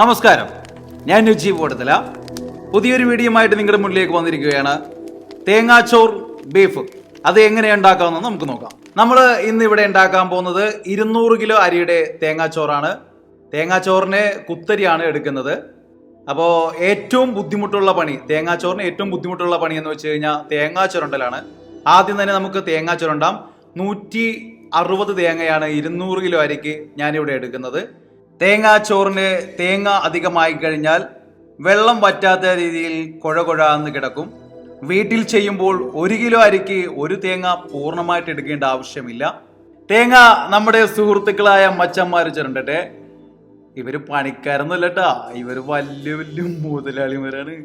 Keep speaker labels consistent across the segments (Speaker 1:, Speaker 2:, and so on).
Speaker 1: നമസ്കാരം. ഞാൻ രുചി കൊടുത്തല പുതിയൊരു വീഡിയോയുമായിട്ട് നിങ്ങളുടെ മുന്നിലേക്ക് വന്നിരിക്കുകയാണ് തേങ്ങാച്ചോർ ബീഫ്. അത് എങ്ങനെ ഉണ്ടാക്കാമെന്ന് നമുക്ക് നോക്കാം. നമ്മൾ ഇന്ന് ഇവിടെ ഉണ്ടാക്കാൻ പോകുന്നത് ഇരുന്നൂറ് കിലോ അരിയുടെ തേങ്ങാച്ചോറാണ്. തേങ്ങാച്ചോറിനെ കുത്തരിയാണ് എടുക്കുന്നത്. അപ്പോൾ ഏറ്റവും ബുദ്ധിമുട്ടുള്ള പണി തേങ്ങാച്ചോറിന് ഏറ്റവും ബുദ്ധിമുട്ടുള്ള പണി എന്ന് വെച്ച് കഴിഞ്ഞാൽ തേങ്ങാച്ചുരണ്ടലാണ് ആദ്യം തന്നെ നമുക്ക് തേങ്ങാച്ചുരണ്ടാം നൂറ്റി അറുപത് തേങ്ങയാണ് ഇരുന്നൂറ് കിലോ അരിക്ക് ഞാനിവിടെ എടുക്കുന്നത്. തേങ്ങാച്ചോറിന് തേങ്ങ അധികമായി കഴിഞ്ഞാൽ വെള്ളം വറ്റാത്ത രീതിയിൽ കുഴ കുഴാന്ന് കിടക്കും. വീട്ടിൽ ചെയ്യുമ്പോൾ ഒരു കിലോ അരിക്ക് ഒരു തേങ്ങ പൂർണമായിട്ട് എടുക്കേണ്ട ആവശ്യമില്ല. തേങ്ങ നമ്മുടെ സുഹൃത്തുക്കളായ മച്ചന്മാർ ചെറുണ്ടട്ടെ ഇവർ പണിക്കാരൊന്നുമല്ല കേട്ടാ ഇവർ വലിയ വലിയ മുതലാളിമാരാണ്.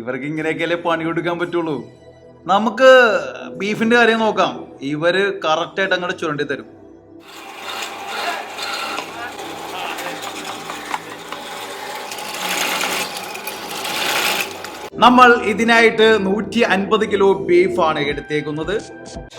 Speaker 1: ഇവർക്ക് ഇങ്ങനെയൊക്കെയല്ലേ പണി കൊടുക്കാൻ പറ്റുള്ളൂ. നമുക്ക് ബീഫിന്റെ കാര്യം നോക്കാം. ഇവർ കറക്റ്റായിട്ട് അങ്ങോട്ട് ചുരണ്ടി തരും നമ്മൾ ഇതിനായിട്ട് നൂറ്റി അൻപത് കിലോ ബീഫാണ് എടുത്തേക്കുന്നത്.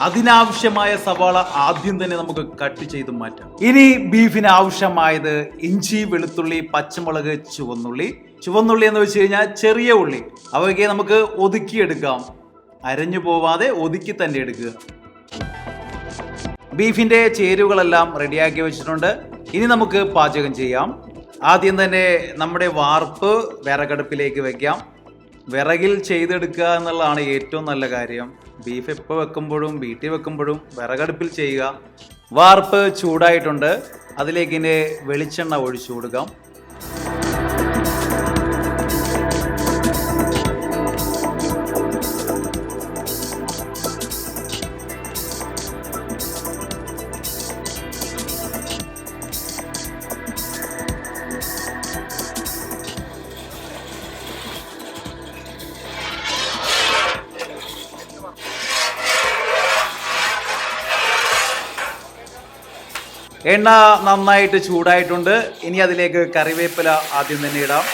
Speaker 1: അതിനാവശ്യമായ സവാള ആദ്യം തന്നെ നമുക്ക് കട്ട് ചെയ്ത് മാറ്റാം. ഇനി ബീഫിന് ആവശ്യമായത് ഇഞ്ചി വെളുത്തുള്ളി പച്ചമുളക് ചുവന്നുള്ളി. ചുവന്നുള്ളി എന്ന് വെച്ച് കഴിഞ്ഞാൽ ചെറിയ ഉള്ളി. അവയ്ക്ക് നമുക്ക് ഒതുക്കിയെടുക്കാം. അരഞ്ഞു പോവാതെ ഒതുക്കി തന്നെ എടുക്കുക. ബീഫിന്റെ ചേരുവകളെല്ലാം റെഡിയാക്കി വെച്ചിട്ടുണ്ട്. ഇനി നമുക്ക് പാചകം ചെയ്യാം. ആദ്യം തന്നെ നമ്മുടെ വാർപ്പ് വിറകടുപ്പിലേക്ക് വെക്കാം. വിറകിൽ ചെയ്തെടുക്കുക എന്നുള്ളതാണ് ഏറ്റവും നല്ല കാര്യം. ബീഫ് എപ്പോൾ വെക്കുമ്പോഴും വീട്ടിൽ വെക്കുമ്പോഴും വിറകടുപ്പിൽ ചെയ്യുക. വാർപ്പ് ചൂടായിട്ടുണ്ട്. അതിലേക്ക് ഇനി വെളിച്ചെണ്ണ ഒഴിച്ചു കൊടുക്കാം. എണ്ണ നന്നായിട്ട് ചൂടായിട്ടുണ്ട്. ഇനി അതിലേക്ക് കറിവേപ്പില ആദ്യം തന്നെ ഇടാം.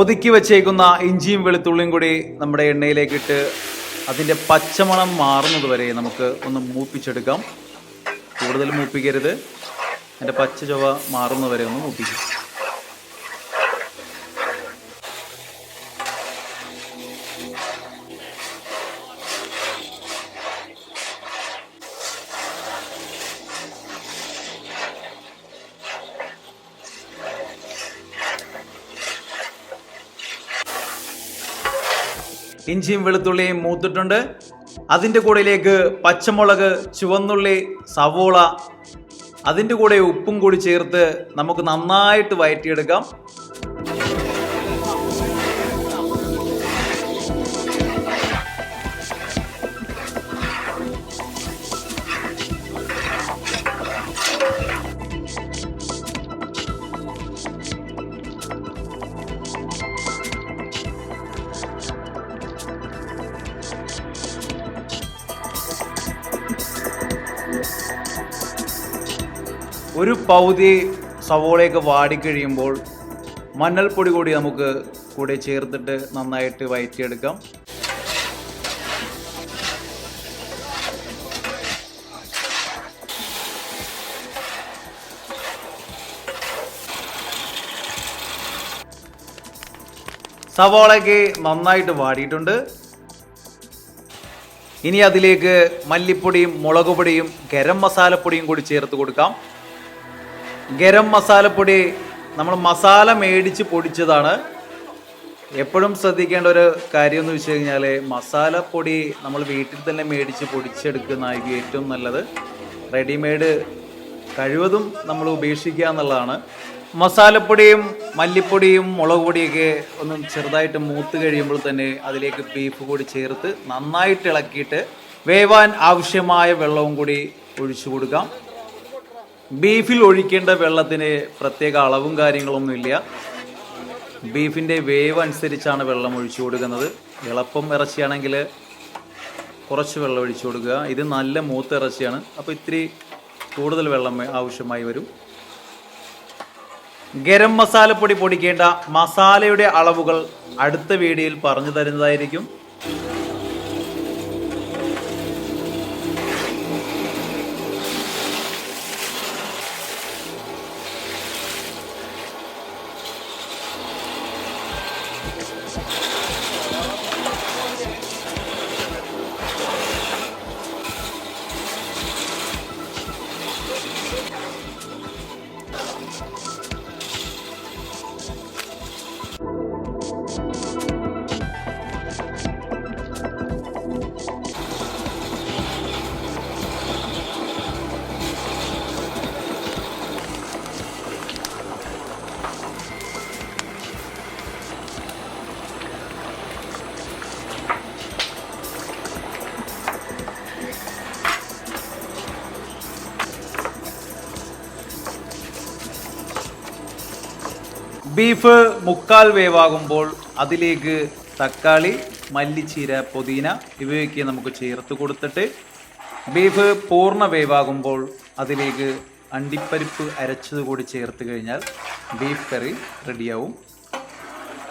Speaker 1: ഒതുക്കി വെച്ചേക്കുന്ന ഇഞ്ചിയും വെളുത്തുള്ളിയും കൂടി നമ്മുടെ എണ്ണയിലേക്ക് ഇട്ട് അതിന്റെ പച്ചമണം മാറുന്നത് വരെ നമുക്ക് ഒന്ന് മൂപ്പിച്ചെടുക്കാം. കൂടുതൽ മൂപ്പിക്കരുത്. അതിന്റെ പച്ച ചൊവ മാറുന്നത് വരെ ഒന്ന് മൂപ്പിക്കും. ഇഞ്ചിയും വെളുത്തുള്ളിയും മൂത്തിട്ടുണ്ട്. അതിന്റെ കൂടെയിലേക്ക് പച്ചമുളക് ചുവന്നുള്ളി സവോള അതിന്റെ കൂടെ ഉപ്പും കൂടി ചേർത്ത് നമുക്ക് നന്നായിട്ട് വയറ്റിയെടുക്കാം. ഒരു പൗതി സവോളയൊക്കെ വാടിക്കഴിയുമ്പോൾ മഞ്ഞൾപ്പൊടി കൂടി നമുക്ക് കൂടെ ചേർത്തിട്ട് നന്നായിട്ട് വയറ്റിയെടുക്കാം. സവോളയ്ക്ക് നന്നായിട്ട് വാടിയിട്ടുണ്ട്. ഇനി അതിലേക്ക് മല്ലിപ്പൊടിയും മുളക് പൊടിയും ഗരം മസാലപ്പൊടിയും കൂടി ചേർത്ത് കൊടുക്കാം. ഗരം മസാലപ്പൊടി നമ്മൾ മസാല മേടിച്ച് പൊടിച്ചതാണ്. എപ്പോഴും ശ്രദ്ധിക്കേണ്ട ഒരു കാര്യം എന്ന് വെച്ച് കഴിഞ്ഞാൽ മസാലപ്പൊടി നമ്മൾ വീട്ടിൽ തന്നെ മേടിച്ച് പൊടിച്ചെടുക്കുന്നതായിരിക്കും ഏറ്റവും നല്ലത്. റെഡിമെയ്ഡ് കഴിവതും നമ്മൾ ഉപേക്ഷിക്കുക എന്നുള്ളതാണ്. മസാലപ്പൊടിയും മല്ലിപ്പൊടിയും മുളക് പൊടിയൊക്കെ ഒന്ന് ചെറുതായിട്ട് മൂത്ത് കഴിയുമ്പോൾ തന്നെ അതിലേക്ക് ബീഫ് കൂടി ചേർത്ത് നന്നായിട്ട് ഇളക്കിയിട്ട് വേവാൻ ആവശ്യമായ വെള്ളവും കൂടി ഒഴിച്ചു കൊടുക്കാം. ബീഫിൽ ഒഴിക്കേണ്ട വെള്ളത്തിന് പ്രത്യേക അളവും കാര്യങ്ങളൊന്നുമില്ല ബീഫിന്റെ വേവ് അനുസരിച്ചാണ് വെള്ളം ഒഴിച്ചു കൊടുക്കുന്നത്. ഇളപ്പം ഇറച്ചിയാണെങ്കിൽ കുറച്ച് വെള്ളം ഒഴിച്ചു കൊടുക്കുക. ഇത് നല്ല മൂത്ത ഇറച്ചിയാണ്. അപ്പോൾ ഇത്തിരി കൂടുതൽ വെള്ളം ആവശ്യമായി വരും. ഗരം മസാലപ്പൊടി പൊടിക്കേണ്ട മസാലയുടെ അളവുകൾ അടുത്ത വീഡിയോയിൽ പറഞ്ഞു തരുന്നതായിരിക്കും. ബീഫ് മുക്കാൽ വേവാകുമ്പോൾ അതിലേക്ക് തക്കാളി മല്ലിച്ചീര പുതിന ഇവയൊക്കെ നമുക്ക് ചേർത്ത് കൊടുത്തിട്ട് ബീഫ് പൂർണ വേവാകുമ്പോൾ അതിലേക്ക് അണ്ടിപ്പരിപ്പ് അരച്ചത് കൂടി ചേർത്ത് കഴിഞ്ഞാൽ ബീഫ് കറി റെഡിയാവും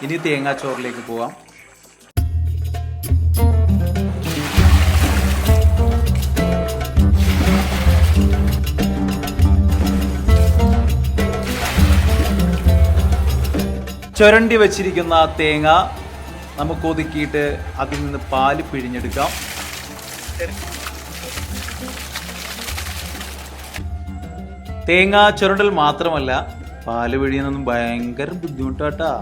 Speaker 1: ഇനി തേങ്ങാച്ചോറിലേക്ക് പോവാം. ചുരണ്ടി വെച്ചിരിക്കുന്ന തേങ്ങ നമുക്ക് ഒതുക്കിയിട്ട് അതിൽ നിന്ന് പാൽ പിഴിഞ്ഞെടുക്കാം. തേങ്ങ ചുരണ്ടൽ മാത്രമല്ല പാൽ പിഴിയുന്നതും ഭയങ്കര ബുദ്ധിമുട്ടാട്ടാ.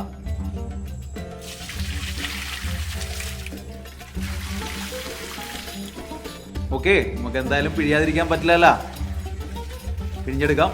Speaker 1: ഓക്കെ നമുക്ക് എന്തായാലും പിഴിയാതിരിക്കാൻ പറ്റില്ലല്ല. പിഴിഞ്ഞെടുക്കാം.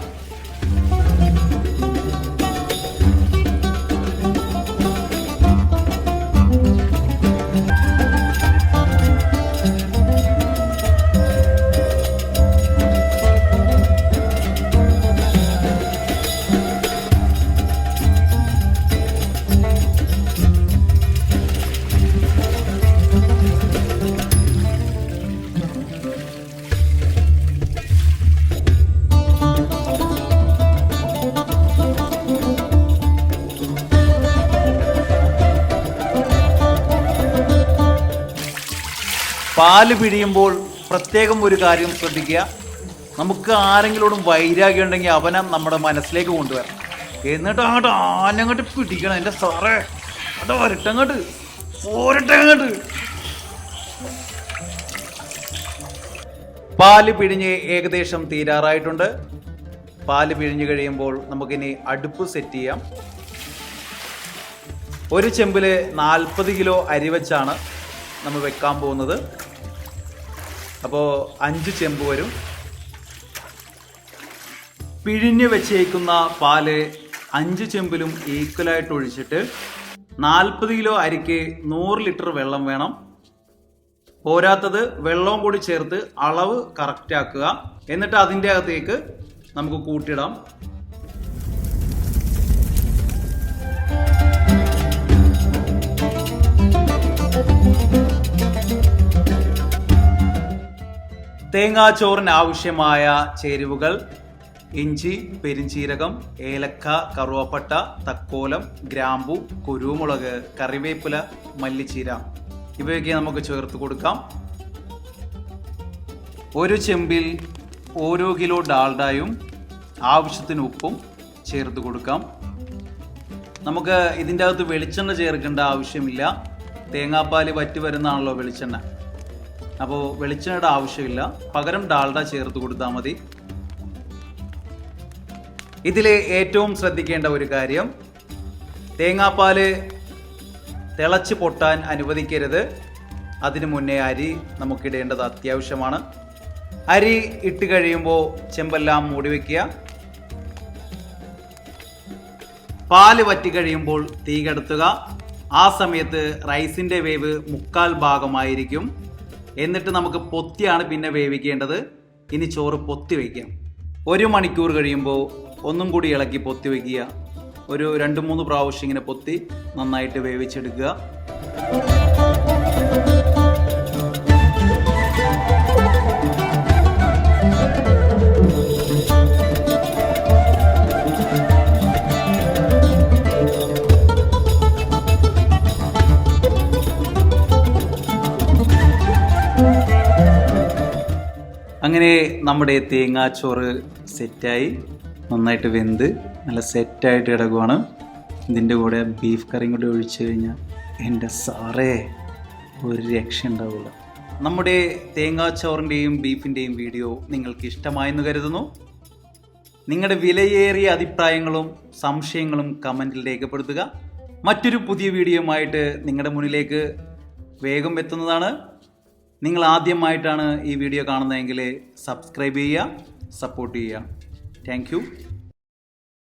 Speaker 1: പാൽ പിഴിയുമ്പോൾ പ്രത്യേകം ഒരു കാര്യം ശ്രദ്ധിക്കുക. നമുക്ക് ആരെങ്കിലോടും വൈരാഗ്യം ഉണ്ടെങ്കിൽ അവനെ നമ്മുടെ മനസ്സിലേക്ക് കൊണ്ടുവരണം. എന്നിട്ട് അങ്ങോട്ട് ആനങ്ങോട്ട് പിടിക്കണം. എന്റെ സാറേ അത് ഒരട്ടങ്ങോട്ട് ഒരട്ടങ്ങോട്ട് പാൽ പിഴിഞ്ഞ് ഏകദേശം തീരാറായിട്ടുണ്ട്. പാൽ പിഴിഞ്ഞ് കഴിയുമ്പോൾ നമുക്കിനി അടുപ്പ് സെറ്റ് ചെയ്യാം. ഒരു ചെമ്പിൽ നാൽപ്പത് കിലോ അരി വെച്ചാണ് നമ്മൾ വെക്കാൻ പോകുന്നത്. അപ്പോൾ അഞ്ച് ചെമ്പ് വരും. പിഴിഞ്ഞ് വെച്ചേക്കുന്ന പാൽ അഞ്ച് ചെമ്പിലും ഈക്വലായിട്ട് ഒഴിച്ചിട്ട് നാൽപ്പത് കിലോ അരിക്ക് നൂറ് ലിറ്റർ വെള്ളം വേണം. പോരാത്തത് വെള്ളവും കൂടി ചേർത്ത് അളവ് കറക്റ്റ് ആക്കുക. എന്നിട്ട് അതിന്റെ അകത്തേക്ക് നമുക്ക് കൂട്ടിയിടാം തേങ്ങാച്ചോറിന് ആവശ്യമായ ചേരുവകൾ ഇഞ്ചി പെരിഞ്ചീരകം ഏലക്ക കറുവപ്പട്ട തക്കോലം ഗ്രാമ്പു കുരുമുളക് കറിവേപ്പില മല്ലിച്ചീര. ഇവയൊക്കെ നമുക്ക് ചേർത്ത് കൊടുക്കാം. ഒരു ചെമ്പിൽ ഓരോ കിലോ ഡാൽഡായും ആവശ്യത്തിന് ഉപ്പും ചേർത്ത് കൊടുക്കാം. നമുക്ക് ഇതിന്റെ അകത്ത് വെളിച്ചെണ്ണ ചേർക്കേണ്ട ആവശ്യമില്ല. തേങ്ങാപ്പാൽ വറ്റി വരുന്നതാണല്ലോ വെളിച്ചെണ്ണ. അപ്പോൾ വെളിച്ചെണ്ണയുടെ ആവശ്യമില്ല. പകരം ഡാൽഡ ചേർത്ത് കൊടുത്താൽ മതി. ഇതിൽ ഏറ്റവും ശ്രദ്ധിക്കേണ്ട ഒരു കാര്യം തേങ്ങാപ്പാൽ തിളച്ച് പൊട്ടാൻ അനുവദിക്കരുത്. അതിനു മുന്നേ അരി നമുക്കിടേണ്ടത് അത്യാവശ്യമാണ്. അരി ഇട്ട് കഴിയുമ്പോൾ ചെമ്പെല്ലാം മൂടി വയ്ക്കുക പാൽ വറ്റി കഴിയുമ്പോൾ തീ കെടുത്തുക. ആ സമയത്ത് റൈസിന്റെ വേവ് മുക്കാൽ ഭാഗമായിരിക്കും. എന്നിട്ട് നമുക്ക് പൊത്തിയാണ് പിന്നെ വേവിക്കേണ്ടത്. ഇനി ചോറ് പൊത്തി വയ്ക്കാം ഒരു മണിക്കൂർ കഴിയുമ്പോൾ ഒന്നും കൂടി ഇളക്കി പൊത്തി വയ്ക്കുക ഒരു രണ്ട് മൂന്ന് പ്രാവശ്യം ഇങ്ങനെ പൊത്തി നന്നായിട്ട് വേവിച്ചെടുക്കുക. അങ്ങനെ നമ്മുടെ തേങ്ങാച്ചോറ് സെറ്റായി. നന്നായിട്ട് വെന്ത് നല്ല സെറ്റായിട്ട് കിടക്കുവാണ്. ഇതിന്റെ കൂടെ ബീഫ് കറിയും കൂടി ഒഴിച്ചു കഴിഞ്ഞാൽ എന്റെ സാറേ ഒരു രക്ഷ ഉണ്ടാവില്ല. നമ്മുടെ തേങ്ങാച്ചോറിന്റെയും ബീഫിന്റെയും വീഡിയോ നിങ്ങൾക്ക് ഇഷ്ടമായെന്ന് കരുതുന്നു. നിങ്ങളുടെ വിലയേറിയ അഭിപ്രായങ്ങളും സംശയങ്ങളും കമന്റിൽ രേഖപ്പെടുത്തുക. മറ്റൊരു പുതിയ വീഡിയോയുമായിട്ട് നിങ്ങളുടെ മുന്നിലേക്ക് വേഗം എത്തുന്നതാണ്. നിങ്ങൾ ആദ്യമായിട്ടാണ് ഈ വീഡിയോ കാണുന്നതെങ്കിൽ സബ്സ്ക്രൈബ് ചെയ്യുക സപ്പോർട്ട് ചെയ്യുക. താങ്ക്